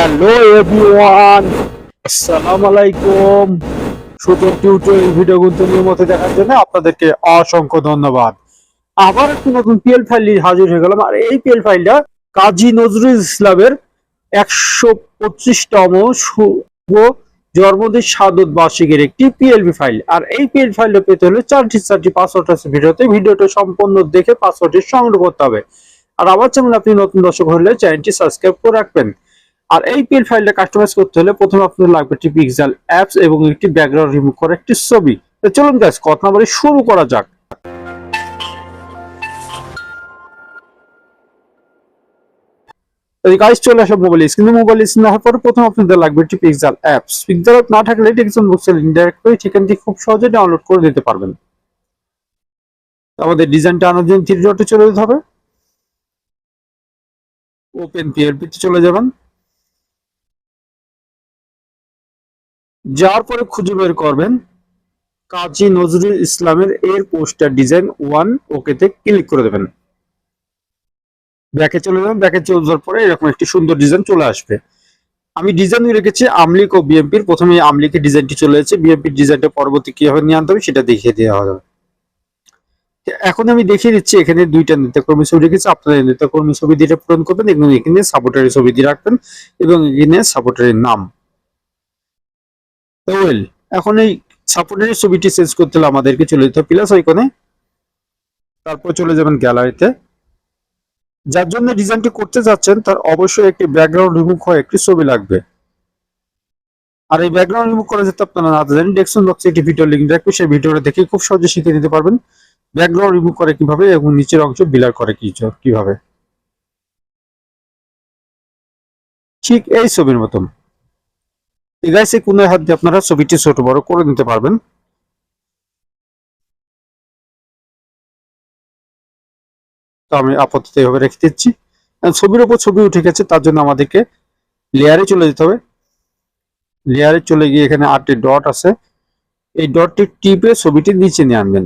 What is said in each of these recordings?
Hello everyone আসসালামু আলাইকুম সুতোর টিউটোরিয়াল ভিডিও কিন্তু নিয়মিত দেখার জন্য আপনাদেরকে অসংখ্য ধন্যবাদ। আবার একটি নতুন পিএল ফাইল হাজির হয়ে গেলাম। আর এই পিএল ফাইলটা কাজী নজরুল ইসলামের একশো পঁচিশতম শুভ জন্মদিন সাদত বার্ষিকের একটি পিএলবি ফাইল আর এই পিএল ফাইলটা পেতে হলে চারটি চারটি পাসওয়ার্ড আছে ভিডিওতে। ভিডিওটা সম্পূর্ণ দেখে পাসওয়ার্ডটি সংগ্রহ করতে হবে। আর আমার চ্যানেল আপনি নতুন দর্শক হলে চ্যানেলটি সাবস্ক্রাইব করে রাখবেন। আর এই পিএল ফাইলটা কাস্টমাইজ করতে হলে প্রথমে আপনাদের লাগবে একটি পিক্সেল অ্যাপস এবং একটি ব্যাকগ্রাউন্ড রিমুভ করা একটি ছবি। চলুন গাইস কথা বলে, শুরু করা যাক। গাইস চলে আসে মোবাইল স্ক্রিনে মোবাইল স্ক্রিনে আসার পরে প্রথম আপনাদের লাগবে একটি পিক্সেল অ্যাপস পিক্সেল অ্যাপ না থাকলে টেকসন বক্সের লিঙ্ক ডাইরেক্ট করে সেখান থেকে খুব সহজে ডাউনলোড করে দিতে পারবেন। আমাদের ডিজাইনটা আনার জন্য থ্রি ডটে চলে যেতে হবে। ওপেন পিএলপি তে চলে যাবেন। যাওয়ার পরে খুঁজে বের করবেন কাজী নজরুল ইসলামের এর পোস্টার ডিজাইন ওয়ান ওকেতে ক্লিক করে দেবেন। ব্যাকে চলে যাবেন, ব্যাকে চলে যাওয়ার পরে এরকম একটি সুন্দর ডিজাইন চলে আসবে। আমি ডিজাইন রেখেছি আমলিক ও বিএমপির। প্রথমে আমলিকের ডিজাইনটি চলে এসেছে। বিএমপির ডিজাইনটা পরবর্তী কীভাবে নিয়ে আনতে হবে সেটা দেখিয়ে দেওয়া হবে। এখন আমি দেখিয়ে দিচ্ছি, এখানে দুইটা নেতাকর্মী ছবি রেখেছি। আপনারা নেতাকর্মী ছবি দিয়ে পূরণ করবেন এবং এখানে সাপোর্টারের ছবি দিয়ে রাখবেন এবং এখানে সাপোর্টারের নাম। ওয়েল এখন এই সাপোর্টারের ছবিটি চেঞ্জ করতে হলে আমাদেরকে চলে যেতে প্লাস আইকনে তারপর চলে যাবেন গ্যালারিতে যার জন্য ডিজাইনটি করতে যাচ্ছেন, তার অবশ্যই একটি ব্যাকগ্রাউন্ড রিমুভ হওয়া একটি ছবি লাগবে। আর এই ব্যাকগ্রাউন্ড রিমুভ করা যেতে আপনারা না জানেন ডেস্কটপ বক্সে একটি ভিডিও লিংক রাখবে সেই ভিডিওটা দেখে খুব সহজে শিখে নিতে পারবেন। ব্যাকগ্রাউন্ড রিমুভ করে কীভাবে এবং নিচের অংশ বিলার করে কীভাবে। ঠিক এই ছবির মতন। গাইস এই হাত দিয়ে আপনারা ছবিটি ছোট বড় করে নিতে পারবেন। তো আমি আপাতত এইভাবে রেখে দিচ্ছি। ছবির উপর ছবি উঠে গেছে, তার জন্য আমাদেরকে লেয়ারে চলে যেতে হবে। লেয়ারে চলে গিয়ে এখানে আটটি ডট আছে। এই ডটটি টিপে ছবিটি নিচে নিয়ে আনবেন।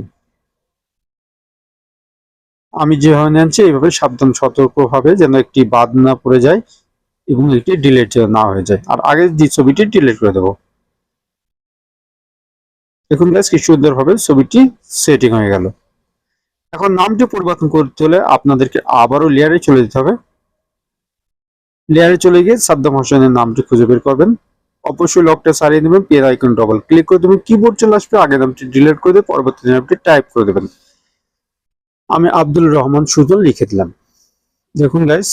আমি যেভাবে নিয়ে আনছি, এইভাবে সাবধান সতর্ক ভাবে যেন একটি বাদ না পড়ে যায়। এবং এটি ডিলেট না হয়ে যায়। আর আগে যে ছবিটি ডিলেট করে দেবো। দেখুন গাছ কি সুন্দরভাবে ছবিটি সেটিং হয়ে গেল। এখন নামটি পরিবর্তন করতে হলে আপনাদেরকে আবারও লেয়ারে চলে যেতে হবে। লেয়ারে চলে গিয়ে সাদ্দাম হোসেনের নামটি খুঁজে বের করবেন। অবশ্যই লকটা সারিয়ে দেবেন পের আইকন ডবল ক্লিক করে দেবেন কিবোর্ড চলে আসবে, আগে নামটি ডিলিট করে দেবে পরবর্তী নামটি টাইপ করে দেবেন। আমি আব্দুল রহমান সুজন লিখে দিলাম। দেখুন গাইস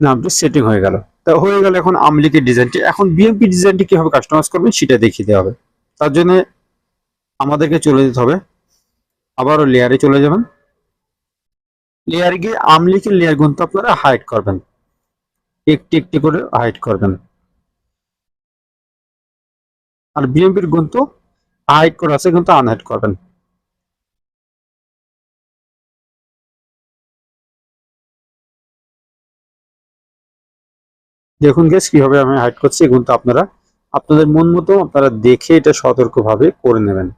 নামটা সেটিং হয়ে গেল। তা হয়ে গেল এখন আমলিকের ডিজাইনটি এখন বিএমপি ডিজাইনটি কীভাবে কাস্টমাইজ করবেন সেটা দেখিয়ে দেওয়া হবে। তার জন্য আমাদেরকে চলে যেতে হবে। আবারও লেয়ারে চলে যাবেন। লেয়ার গিয়ে আমলিকের লেয়ার কিন্তু আপনারা হাইড করবেন। একটি একটি করে হাইড করবেন। আর বিএমপির গন্ত হাইড করা আছে, কিন্তু আনহাইড করবেন। দেখুন গেস কীভাবে আমি হাইড করছি তো আপনারা আপনাদের মন মতো আপনারা দেখে এটা সতর্কভাবে করে নেবেন।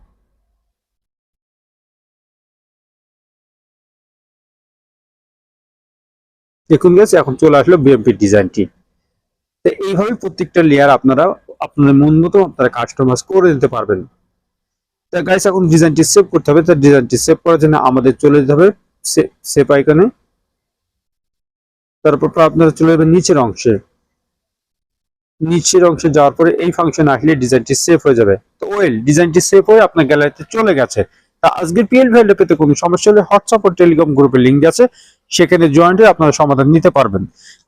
দেখুন গেছে এখন চলে আসলো বিএমপি ডিজাইনটি তো এইভাবে প্রত্যেকটা লেয়ার আপনারা আপনাদের মন মতো আপনারা কাস্টমাইজ করে দিতে পারবেন। তা গাইস এখন ডিজাইনটি সেভ করতে হবে। তার ডিজাইনটি সেভ করার জন্য আমাদের চলে যেতে হবে সেভ আইকনে তারপর আপনারা চলে যাবেন নিচের অংশে। নিচের অংশে যাওয়ার পরে এই ফাংশন আসলে ডিজাইনটি সেভ হয়ে যাবে। তো ওয়েল ডিজাইনটি সেভ হয়ে আপনার গ্যালারিতে চলে গেছে। তা আজকের পিএল ভ্যালু পেতে কোনো সমস্যা হলে হোয়াটসঅ্যাপ ও টেলিগ্রাম গ্রুপের লিঙ্ক আছে। সেখানে জয়েন্ট হয়ে আপনারা সমাধান নিতে পারবেন।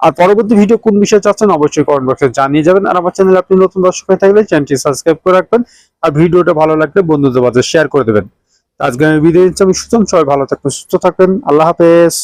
আর পরবর্তী ভিডিও কোন বিষয়ে চাচ্ছেন অবশ্যই কমেন্ট বক্সে জানিয়ে যাবেন। আর আমার চ্যানেলে আপনি নতুন দর্শক হয়ে থাকলে চ্যানেলটি সাবস্ক্রাইব করে রাখবেন। আর ভিডিওটা ভালো লাগলে বন্ধুদের মাঝে শেয়ার করে দেবেন। আজকে আমি বিদায় নিচ্ছি। আমি সুজন, সবাই ভালো থাকবেন, সুস্থ থাকবেন। আল্লাহ হাফেজ।